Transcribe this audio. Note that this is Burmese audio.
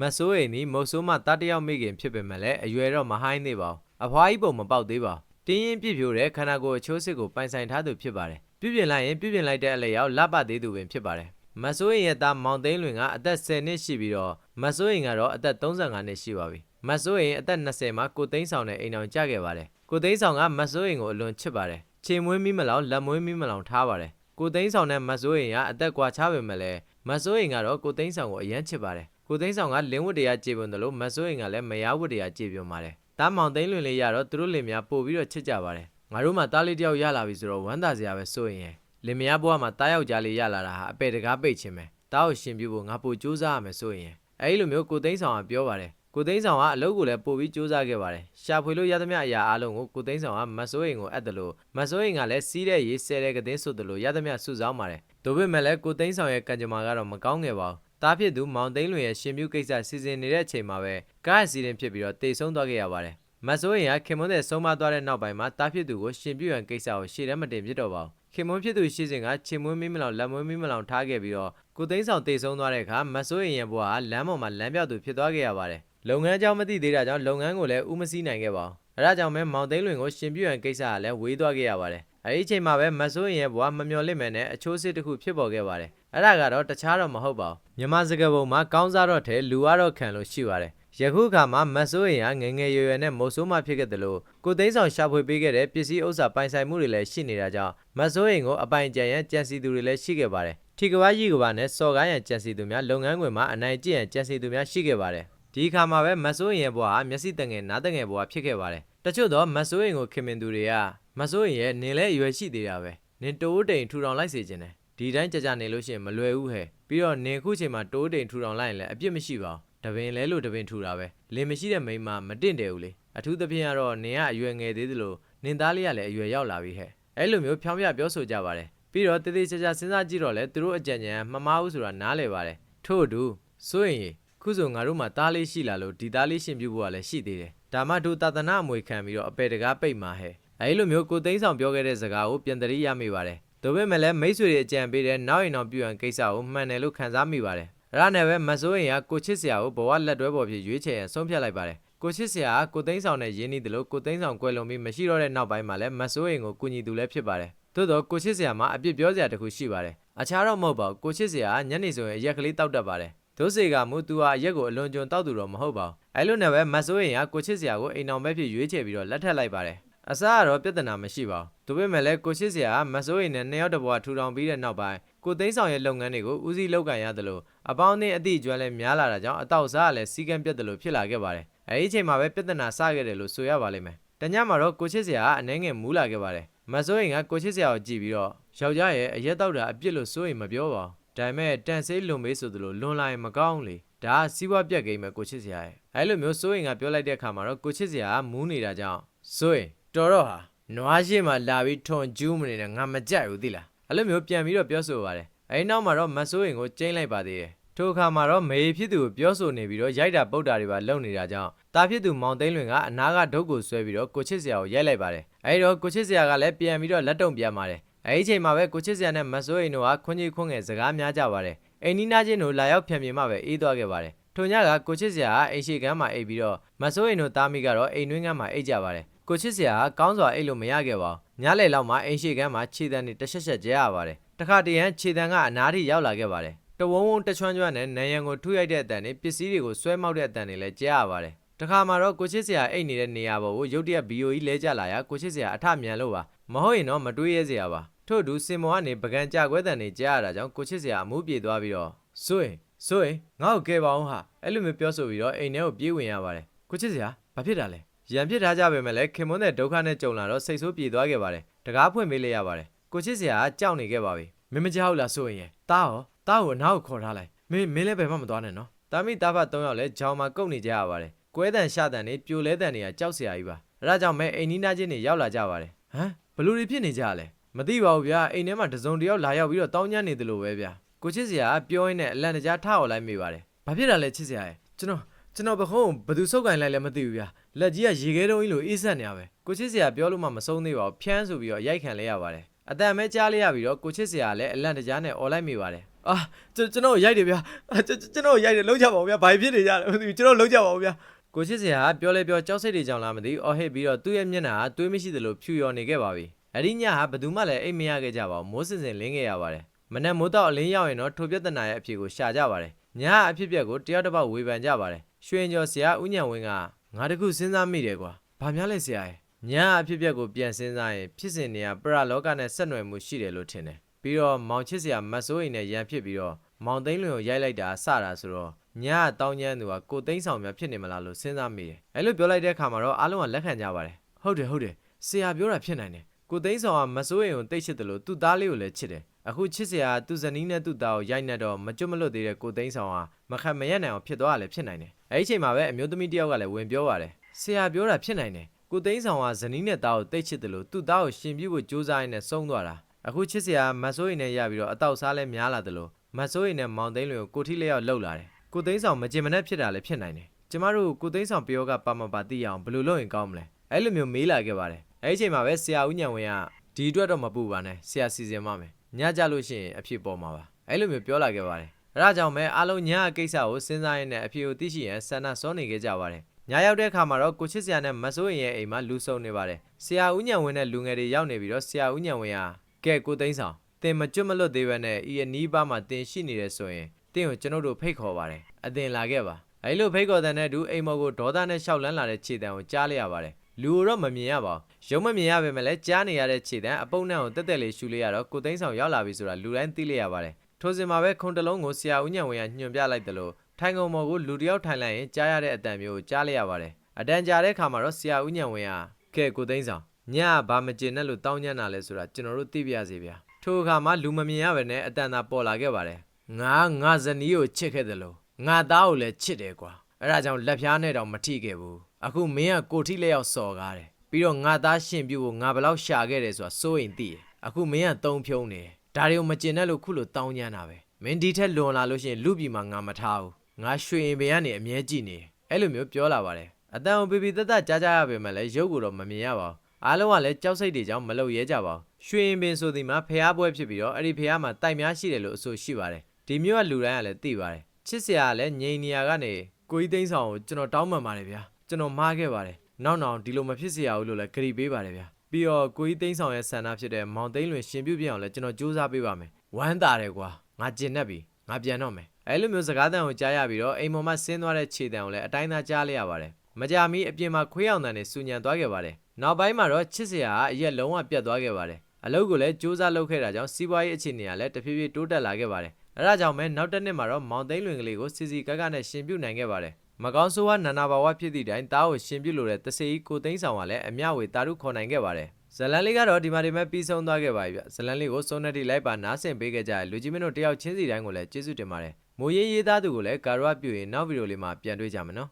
မဆိုးအိမ်နီမုတ်ဆိုးမတတယောက်မိခင်ဖြစ်ပေမဲ့လည်းအရွယ်တော့မဟိုင်းသေးပါဘူးအဖွားကြီးပုံမပေါက်သေးပါဘူးတင်းရင်ပြည့်ဖြိုးတဲ့ခန္ဓာကိုယ်အချိုးစစ်ကိုပိုင်ဆိုင်ထားသူဖြစ်ပါတယ်ပြုပြင်လိုက်ရင်ပြုပြင်လိုက်တဲ့အလျောက်လပသေးသူပင်ဖြစ်ပါတယ်မဆိုးအိမ်ရဲ့သားမောင်သိန်းလွင်ကအသက်10နှစ်ရှိပြီးတော့မဆိုးအိမ်ကတော့အသက်35နှစ်ရှိပါပြီမဆိုးအိမ်အသက်20မှာကိုသိန်းဆောင်တဲ့အိမ်အောင်ကြခဲ့ပါတယ်ကိုသိန်းဆောင်ကမဆိုးအိမ်ကိုအလွန်ချစ်ပါတယ်ခြေမွေးမိမလောင်လက်မွေးမိမလောင်ထားပါတယ်ကိုသိန်းဆောင်နဲ့မဆိုးအိမ်ကအသက်ကွာခြားပေမဲ့လည်းမဆိုးအိမ်ကတော့ကိုသိန်းဆောင်ကိုအယမ်းချစ်ပါတယ် ကိုသိန်းဆောင်ကလင်းဝတ်တရားကြေပွန်တယ်လို့မဆိုးအိမ်ကလည်းမယားဝတ်တရားကြေပွန်ပါတယ်တားမောင်သိန်းလွင်လေးရတော့သူတို့လင်များပို့ပြီးတော့ချစ်ကြပါတယ်ငါတို့မှတားလေးတယောက်ရလာပြီဆိုတော့ဝမ်းသာစရာပဲစိုးရင်ရဲ့လင်မယားဘဝမှာတားယောက်ျားလေးရလာတာဟာအပေတကားပိတ်ခြင်းပဲတားကိုရှင်ပြဖို့ငါပို့ကြိုးစားရမယ်စိုးရင်အဲဒီလိုမျိုးကိုသိန်းဆောင်ကပြောပါတယ်ကိုသိန်းဆောင်ကအလုပ်ကိုလည်းပို့ပြီးစူးစမ်းခဲ့ပါတယ်။ရှာဖွေလို့ရသမျှအရာအလုံးကိုကိုသိန်းဆောင်ကမဆိုးရင်ကိုအပ်တယ်လို့မဆိုးရင်ကလည်းစီးတဲ့ရေးဆဲတဲ့ကတဲ့ဆိုတယ်လို့ရသမျှစုဆောင်းပါတယ်။ဒါပေမဲ့လည်းကိုသိန်းဆောင်ရဲ့ကံကြမ္မာကတော့မကောင်းခဲ့ပါဘူး။ တားဖြစ်သူမောင်သိန်းလွင်ရဲ့ရှင်ပြုကိစ္စစီစဉ်နေတဲ့အချိန်မှာပဲကားအစီအစဉ်ဖြစ်ပြီးတော့တိတ်ဆုံးသွားခဲ့ရပါတယ်။မဆိုးရင်ကခင်မွန်းတဲ့ဆုံးမသွားတဲ့နောက်ပိုင်းမှာတားဖြစ်သူကိုရှင်ပြုရန်ကိစ္စကိုရှေ့တန်းမတင်ဖြစ်တော့ပါဘူး။ခင်မွန်းဖြစ်သူရှိစဉ်ကချင်မွေးမီးမလောင်လက်မွေးမီးမလောင်ထားခဲ့ပြီးတော့ကိုသိန်းဆောင်တိတ်ဆုံးသွားတဲ့အခါမဆိုးရင်ရဲ့ဘဝကလမ်းပေါ်မှာလမ်းပြောက်သူဖြစ်သွားခဲ့ရပါတယ်။လုပ်ငန်းအကြောင်းမသိသေးတာကြောင့်လုပ်ငန်းကိုလည်းဥမစည်းနိုင်ခဲ့ပါဘူး။အဲဒါကြောင့်ပဲမောင်သိန်းလွင်ကိုရှင်ပြည့်ရန်ကိစ္စကလည်းဝေးသွားခဲ့ရပါတယ်။အဲဒီအချိန်မှာပဲမဆိုးရင်ရဲ့ဘဝမမျော်လင့်မဲ့နဲ့အချိုးစစ်တစ်ခုဖြစ်ပေါ်ခဲ့ပါတယ်။ အဲဒါကတော့တခြားတော့မဟုတ်ပါဘူး။မြန်မာစကားပုံမှာကောင်းစားတော့ထဲလူရတော့ခံလို့ရှိပါတယ်။ယခုအခါမှာမဆိုးရင်ကငယ်ငယ်ရွယ်ရွယ်နဲ့မုတ်ဆိုးမဖြစ်ခဲ့တယ်လို့ကိုသိန်းဆောင်ရှာဖွေပေးခဲ့တဲ့ပစ္စည်းဥစ္စာပိုင်ဆိုင်မှုတွေလည်းရှိနေတာကြောင့်မဆိုးရင်ကိုအပိုင်ကျန်ရန်ကြံစီသူတွေလည်းရှိခဲ့ပါတယ်။ထီကဝါရီကဝါနဲ့စော်ကားရန်ကြံစီသူများလုပ်ငန်းခွင်မှာအနိုင်ကျင့်ရန်ကြံစီသူများရှိခဲ့ပါတယ်။ဒီအခါမှာပဲမဆိုးရင်ရဲ့ဘွားဟာမျက်စိတငယ်နားတငယ်ဘွားဖြစ်ခဲ့ပါတယ်တချို့တော့မဆိုးရင်ကိုခင်မင်သူတွေကမဆိုးရင်ရဲ့နင်လဲအရွယ်ရှိသေးတာပဲနင်တိုးတိမ်ထူထောင်လိုက်စေခြင်းတယ် ဒီတိုင်းကြကြနေလို့ရှိရင်မလွယ်ဘူးဟဲ့ပြီးတော့နင်ခုချိန်မှာတိုးတိမ်ထူထောင်လိုက်ရင်လည်းအပြစ်မရှိပါဘူးတပင်လဲလို့တပင်ထူတာပဲလင်မရှိတဲ့မိန်းမမတင့်တယ်ဘူးလေအထူးသဖြင့်ကတော့နင်ကအရွယ်ငယ်သေးသလိုနင်သားလေးကလည်းအရွယ်ရောက်လာပြီဟဲ့အဲ့လိုမျိုးဖြောင်းပြပြောဆိုကြပါတယ်ပြီးတော့တသေးချာချာစဉ်းစားကြည့်တော့လဲသူတို့အကြံဉာဏ်မမားဘူးဆိုတာနားလည်ပါတယ်ထို့အတူစိုးရင်ရေခုဆိုငါတို့မှာတားလေးရှိလာလို့ဒီတားလေးရှင်ပြုတ်ဖို့ကလည်းရှိသေးတယ်။ဒါမှတို့တာသနာအမွေခံပြီးတော့အပေတကားပိတ်မှာဟဲ့။အဲဒီလိုမျိုးကိုသိန်းဆောင်ပြောခဲ့တဲ့စကားကိုပြန်တရိရမိပါတယ်။ ဒါပေမဲ့လည်းမိတ်ဆွေတွေအကြံပေးတဲ့နောက်ရင်တော့ပြုရန်ကိစ္စကိုမှန်တယ်လို့ခံစားမိပါတယ်။အဲ့ဒါနဲ့ပဲမစိုးရင်ကကိုချစ်စရာကိုဘဝလက်တွဲပေါ်ဖြစ်ရွေးချယ်ရန်ဆုံးဖြတ်လိုက်ပါတယ်။ကိုချစ်စရာကကိုသိန်းဆောင်နဲ့ရင်းနှီးတယ်လို့ကိုသိန်းဆောင်ကွယ်လွန်ပြီးမရှိတော့တဲ့နောက်ပိုင်းမှာလည်းမစိုးရင်ကိုကူညီသူလည်းဖြစ်ပါတယ်။သို့တော့ကိုချစ်စရာမှာအပြစ်ပြောစရာတခုရှိပါတယ်။အခြားတော့မဟုတ်ပါဘူး။ကိုချစ်စရာကညနေဆိုရင်အရက်ကလေးတောက်တတ်ပါတယ်။ဒို့စေကမူသူဟာရက်ကိုအလွန်ကျွံတောက်သူတော့မဟုတ်ပါဘူး။အဲလိုနဲ့ပဲမတ်ဆိုးရင်ကကိုချစ်စရာကိုအိမ်အောင်ပဲဖြစ်ရွေးချယ်ပြီးတော့လက်ထပ်လိုက်ပါတယ်။ အစားကတော့ပြဿနာမရှိပါဘူး။ဒါပေမဲ့လည်းကိုချစ်စရာကမတ်ဆိုးရင်နဲ့နှစ်ယောက်တစ်ဘဝထူထောင်ပြီးတဲ့နောက်ပိုင်းကိုသိန်းဆောင်ရဲ့လုပ်ငန်းတွေကိုဦးစီးလုပ်ကင်ရတယ်လို့အပေါင်းအသင်းအသည့်အကျွမ်းလည်းများလာတာကြောင့်အတော့စားကလည်းစီကံပြတ်တယ်လို့ဖြစ်လာခဲ့ပါတယ်။အဲဒီအချိန်မှာပဲပြဿနာစခဲ့တယ်လို့ဆိုရပါလိမ့်မယ်။တညမှာတော့ကိုချစ်စရာကအနှဲငယ်မူးလာခဲ့ပါတယ်။မတ်ဆိုးရင်ကကိုချစ်စရာကိုကြည့်ပြီးတော့ယောက်ျားရဲ့အရက်တော့တာအပြစ်လို့စိုးရင်မပြောပါဘူး။ဒါပေမဲ့တန်ဆေးလွန်မေးဆိုသလိုလွန်လာရင်မကောင်းလေဒါကစီးပွားပြက်ကိမ်းပဲကိုချစ်စရာရဲ့အဲလိုမျိုးစိုးရင်ကပြောလိုက်တဲ့အခါမှာတော့ကိုချစ်စရာကမူးနေတာကြောင့်စိုးရင် တော်တော့ဟာနွားရှိမှလာပြီးထွန်ကျူးမနေနဲ့ငါမကြိုက်ဘူးသိလားအဲလိုမျိုးပြန်ပြီးတော့ပြောဆိုပါတယ်အဲဒီနောက်မှာတော့မစိုးရင်ကိုကျင်းလိုက်ပါသေးတယ်ထိုအခါမှာတော့မေဖြစ်သူကိုပြောဆိုနေပြီးတော့ရိုက်တာပုတ်တာတွေပါလုပ်နေတာကြောင့်တာဖြစ်သူမောင်သိန်းလွင်ကအနာကဒုတ်ကိုဆွဲပြီးတော့ကိုချစ်စရာကိုရိုက်လိုက်ပါတယ်အဲဒီတော့ကိုချစ်စရာကလည်းပြန်ပြီးတော့လက်တုံပြန်ပါတယ်အဲဒီအချိန်မှာပဲကိုချစ်စရာနဲ့မစိုးရင်တို့ကခွန်ကြီးခွန်းငယ်စကားများကြပါတယ်အိမ်နီးနားချင်းတို့လာရောက်ဖြံပြေမှပဲအေးသွားခဲ့ပါတယ်ထိုညကကိုချစ်စရာကအိမ်ရှိကမ်းမှာအိပ်ပြီးတော့မစိုးရင်တို့တားမိကတော့အိမ်တွင်းကမ်းမှာအိပ်ကြပါတယ် ကိုချစ်စရာကကောင်းစွာအိပ်လို့မရခဲ့ပါဘူးညလေလောက်မှာအိမ်ရှိကမ်းမှာခြေတံတွေတရှက်ရှက်ကျဲရပါတယ်တခါတရံခြေတံကအနားထိရောက်လာခဲ့ပါတယ်တဝုံဝုံတချွန်းချွန်းနဲ့နံရံကိုထုရိုက်တဲ့အတန်တွေပစ္စည်းတွေကိုဆွဲမောက်တဲ့အတန်တွေလည်းကျဲရပါတယ်တခါမှာတော့ကိုချစ်စရာအိတ်နေတဲ့နေရာပေါ်ကိုရုတ်တရက်ဘီယိုကြီးလဲကျလာရာကိုချစ်စရာအထမြန်လို့ပါမဟုတ်ရင်တော့မတွေးရဲစရာပါထို့အတူစင်မောကနေပကံကြခွဲတန်တွေကြားရတာကြောင့်ကိုချစ်စရာအမှုပြေသွားပြီးတော့စိုးရင်စိုးရင်ငါ့ကိုကဲပါအောင်ဟာအဲ့လိုမျိုးပြောဆိုပြီးတော့အိမ်ထဲကိုပြေးဝင်ရပါတယ်ကိုချစ်စရာဘာဖြစ်တာလဲ ရံဖြစ်ထားကြပေမဲ့လည်းခင်မွန်းတဲ့ဒုက္ခနဲ့ကြုံလာတော့စိတ်ဆိုးပြေသွားခဲ့ပါတယ်တကားဖွင့်ပေးလိုက်ရပါတယ်ကိုချစ်စရာကကြောက်နေခဲ့ပါပြီမင်းမကြောက်လားစိုးရင်ရဲ့တားရောတားကိုအနားကိုခေါ်ထားလိုက်မင်းမင်းလည်းဘယ်မှမသွားနဲ့နော်တာမိတာဖတ်၃ယောက်လည်းဂျောင်မှာကုတ်နေကြရပါတယ်ကွဲတန်ရှတန်နေပြိုလဲတန်တွေကကြောက်စရာကြီးပါအဲဒါကြောင့်မဲအိမ်နီးနားချင်းတွေရောက်လာကြပါတယ်ဟမ်ဘလူတွေဖြစ်နေကြလဲမသိပါဘူးဗျာအိမ်ထဲမှာတစုံတစ်ယောက်လာရောက်ပြီးတော့တောင်းညမ်းနေတယ်လို့ပဲဗျာကိုချစ်စရာကပြောရင်းနဲ့အလန့်တကြားထားော်လိုက်မိပါတယ်ဘာဖြစ်တာလဲချစ်စရာရဲ့ကျွန်တော်ကျွန်တော်ပခုံးဘယ်သူစုပ်ကင်လိုက်လဲမသိဘူးဗျာ လက်ကြီးကရေခဲတုံးကြီးလိုအေးဆက်နေရပဲကိုချစ်စရာပြောလို့မှမဆုံးသေးပါဘူးဖျန်းဆိုပြီးတော့ရိုက်ခံလဲရပါတယ်အတန်မဲကြားလိုက်ရပြီးတော့ကိုချစ်စရာလည်းအလန့်တကြားနဲ့អော်လိုက်မိပါတယ်အာကျွန်ကျွန်တော်ကိုရိုက်တယ်ဗျာအာကျွန်ကျွန်တော်ကိုရိုက်တယ်လုံးကြပါဦးဗျာဘာဖြစ်နေကြလဲမသိဘူးကျွန်တော်လုံးကြပါဦးဗျာကိုချစ်စရာကပြောလဲပြောကြောက်စိတ်တွေကြောင့်လားမသိဘူးအော်ဟစ်ပြီးတော့သူ့ရဲ့မျက်နှာကသွေးမရှိသလိုဖြူရော်နေခဲ့ပါပြီအဲ့ဒီညဟာဘယ်သူမှလည်းအိတ်မရခဲ့ကြပါဘူးမိုးစင်စင်လင်းခဲ့ရပါတယ်မနက်မိုးတော့အလင်းရောက်ရင်တော့ထိုပြဿနာရဲ့အဖြေကိုရှာကြပါတယ်ညအဖြစ်အပျက်ကိုတယောက်တစ်ပေါက်ဝေဖန်ကြပါတယ်ရွှေရင်ကျော်ဆရာဦးညံဝင်းက ငါတခုစဉ်းစားမိတယ်ကွာဘာများလဲဆရာရဲ့ညအဖြစ်အပျက်ကိုပြန်စဉ်းစားရင်ဖြစ်စဉ်တွေကပရလောကနဲ့ဆက်နွယ်မှုရှိတယ်လို့ထင်တယ်ပြီးတော့မောင်ချစ်စရာမတ်ဆိုးအိမ်နဲ့ရန်ဖြစ်ပြီးတော့မောင်သိန်းလွင်ကိုရိုက်လိုက်တာစတာဆိုတော့ညကတောင်းကျမ်းသူကကိုသိန်းဆောင်များဖြစ်နေမလားလို့စဉ်းစားမိတယ်အဲ့လိုပြောလိုက်တဲ့အခါမှာတော့အားလုံးကလက်ခံကြပါတယ်ဟုတ်တယ်ဟုတ်တယ်ဆရာပြောတာဖြစ်နိုင်တယ်ကိုသိန်းဆောင်ကမတ်ဆိုးအိမ်ကိုတိတ်ချစ်တယ်လို့သူ့သားလေးကိုလည်းချစ်တယ်အခုချစ်စရာကသူ့ဇနီးနဲ့သူ့သားကိုရိုက်နေတော့မကျွတ်မလွတ်သေးတဲ့ကိုသိန်းဆောင်ကမခံမရက်နိုင်အောင်ဖြစ်သွားတာလည်းဖြစ်နိုင်တယ် အဲ့ဒီအချိန်မှာပဲအမျိုးသမီးတစ်ယောက်ကလည်းဝင်ပြောပါတယ်ဆရာပြောတာဖြစ်နိုင်တယ်ကိုသိန်းဆောင်ကဇနီးနဲ့သားကိုတိတ်ချစ်တယ်လို့သူ့သားကိုရှင်ပြဖို့ကြိုးစားရင်းနဲ့ဆုံးသွားတာအခုချစ်စရာမတ်ဆိုးအိမ်နဲ့ရပြီးတော့အတော့စားလဲများလာတယ်လို့မတ်ဆိုးအိမ်နဲ့မောင်သိန်းလွင်ကိုကိုထိလျောက်လှုပ်လာတယ်ကိုသိန်းဆောင်မကြင်မနဲ့ဖြစ်တာလည်းဖြစ်နိုင်တယ်ကျမတို့ကိုသိန်းဆောင်ပြောကပါမပါသိရအောင်ဘယ်လိုလုပ်ရင်ကောင်းမလဲအဲ့လိုမျိုးမေးလာခဲ့ပါတယ်အဲ့ဒီအချိန်မှာပဲဆရာဦးညံဝင်းကဒီအတွက်တော့မပူပါနဲ့ဆရာစီစဉ်ပါမယ်ညကြလို့ရှိရင်အဖြစ်ပေါ်မှာပါအဲ့လိုမျိုးပြောလာခဲ့ပါတယ် အဲဒါကြောင့်ပဲအားလုံးညအကိစ္စကိုစဉ်းစားရင်းနဲ့အဖြစ်ကိုသိရှိရန်ဆန္ဒစောနေခဲ့ကြပါတယ်ညရောက်တဲ့အခါမှာတော့ကိုချစ်ဆရာနဲ့မဆိုးရင်ရဲ့အိမ်မှာလူဆုံနေပါတယ်ဆရာဦးညံဝင်းနဲ့လူငယ်တွေရောက်နေပြီးတော့ဆရာဦးညံဝင်းကကဲကိုသိန်းဆောင်တင်မကျွတ်မလွတ်သေးပဲနဲ့ဤအနီးပါးမှာတင်ရှိနေတယ်ဆိုရင်တင်းကိုကျွန်တော်တို့ဖိတ်ခေါ်ပါတယ်အတင်လာခဲ့ပါအဲလိုဖိတ်ခေါ်တဲ့နဲ့တူအိမ်မော်ကိုဒေါသနဲ့ရှောက်လန်းလာတဲ့ခြေတံကိုကြားလိုက်ရပါတယ်လူကိုတော့မမြင်ရပါဘူးရုံမမြင်ရပေမဲ့လည်းကြားနေရတဲ့ခြေတံအပုပ်နှံကိုတက်တက်လေးရှူလိုက်ရတော့ကိုသိန်းဆောင်ရောက်လာပြီဆိုတာလူတိုင်းသိလိုက်ရပါတယ် ထိုစဉ်မှာပဲခုံတလုံးကိုဆရာဦးညံဝင်းကညွှန်ပြလိုက်တယ်လို့ထိုင်ကုန်မော်ကိုလူတစ်ယောက်ထိုင်လိုက်ရင်ကြားရတဲ့အတန်မျိုးကိုကြားလိုက်ရပါတယ်အတန်ကြားတဲ့အခါမှာတော့ဆရာဦးညံဝင်းကကဲကိုသိန်းဆောင်ညကဘာမကျင်နဲ့လို့တောင်းညံ့တာလဲဆိုတာကျွန်တော်တို့သိပြရစီဗျာထိုအခါမှာလူမမြင်ရပဲနဲ့အတန်သာပေါ်လာခဲ့ပါတယ်ငါငါဇနီးကိုချစ်ခဲ့တယ်လို့ငါသားကိုလည်းချစ်တယ်ကွာအဲဒါကြောင့်လက်ဖျားနဲ့တောင်မထိခဲ့ဘူးအခုမင်းကကိုထိလက်ရောက်စော်ကားတယ်ပြီးတော့ငါသားရှင်ပြုတ်ကိုငါဘယ်လောက်ရှာခဲ့တယ်ဆိုတာစိုးရင်သိတယ်အခုမင်းကတုံးဖြုံးနေတယ် ဒါတွေကိုမကျင်တဲ့လို့ခုလိုတောင်းညံ့တာပဲမင်းဒီထက်လွန်လာလို့ရှိရင်လူပြည်မှာငါမထားဘူးငါရွှေရင်ပင်ကနေအမြဲကြည့်နေတယ်အဲ့လိုမျိုးပြောလာပါတယ်အတန်ကိုပေပေတက်တက်ကြားကြားရပေမဲ့လည်းရုပ်ကိုတော့မမြင်ရပါဘူးအားလုံးကလည်းကြောက်စိတ်တွေကြောင့်မလုပ်ရဲကြပါဘူးရွှေရင်ပင်ဆိုဒီမှာဖျားပွဲဖြစ်ပြီးတော့အဲ့ဒီဖျားမှာတိုက်များရှိတယ်လို့အဆိုရှိပါတယ်ဒီမျိုးကလူတိုင်းကလည်းသိပါတယ်ချစ်စရာကလည်းငြိမ်နေရကနေကိုကြီးသိန်းဆောင်ကိုကျွန်တော်တောင်းပန်ပါတယ်ဗျာကျွန်တော်မှားခဲ့ပါတယ်နောက်နောက်ဒီလိုမဖြစ်စေရဘူးလို့လည်းကြိပေးပါတယ်ဗျာ ပြီးတော့ကိုကြီးသိန်းဆောင်ရဲ့ဆန္ဒဖြစ်တဲ့မောင်သိန်းလွင်ရှင်ပြုတ်ပြအောင်လည်းကျွန်တော်ကြိုးစားပေးပါမယ်ဝမ်းသာတယ်ကွာငါကျင်တတ်ပြီငါပြန်တော့မယ်အဲ့လိုမျိုးစကားတန်ကိုကြားရပြီးတော့အိမ်ပေါ်မှာဆင်းသွားတဲ့ခြေတံကိုလည်းအတိုင်းသားကြားလိုက်ရပါတယ်မကြမီအပြင်မှာခွေးအောင်တန်နဲ့စူညံသွားခဲ့ပါတယ်နောက်ပိုင်းမှာတော့ချစ်စရာကအရက်လုံးဝပြတ်သွားခဲ့ပါတယ်အလုပ်ကိုလည်းစူးစမ်းလုပ်ခဲ့တာကြောင့်စီးပွားရေးအခြေအနေကလည်းတဖြည်းဖြည်းတိုးတက်လာခဲ့ပါတယ်အဲဒါကြောင့်ပဲနောက်တစ်နှစ်မှာတော့မောင်သိန်းလွင်ကလေးကိုစီစီကက်ကနဲ့ရှင်ပြုတ်နိုင်ခဲ့ပါတယ် မကောင်းဆိုးဝါးနာနာဘာဝဖြစ်သည့်တိုင်တားကိုရှင်ပြုတ်လို့တဲ့တဆေးကြီးကိုသိန်းဆောင်ကလည်းအမျှဝေတာရုခေါ်နိုင်ခဲ့ပါတယ်ဇလန်လေးကတော့ဒီမှာဒီမဲ့ပြီးဆုံးသွားခဲ့ပါပြီဗျဇလန်လေးကိုစုံနေတိလိုက်ပါနားဆင်ပေးခဲ့ကြတဲ့လူကြီးမင်းတို့တယောက်ချင်းစီတိုင်းကိုလည်းကျေးဇူးတင်ပါတယ်မိုးရေးရေးသားသူကိုလည်းကာရွာပြူရင်နောက်ဗီဒီယိုလေးမှာပြန်တွေ့ကြမယ်နော်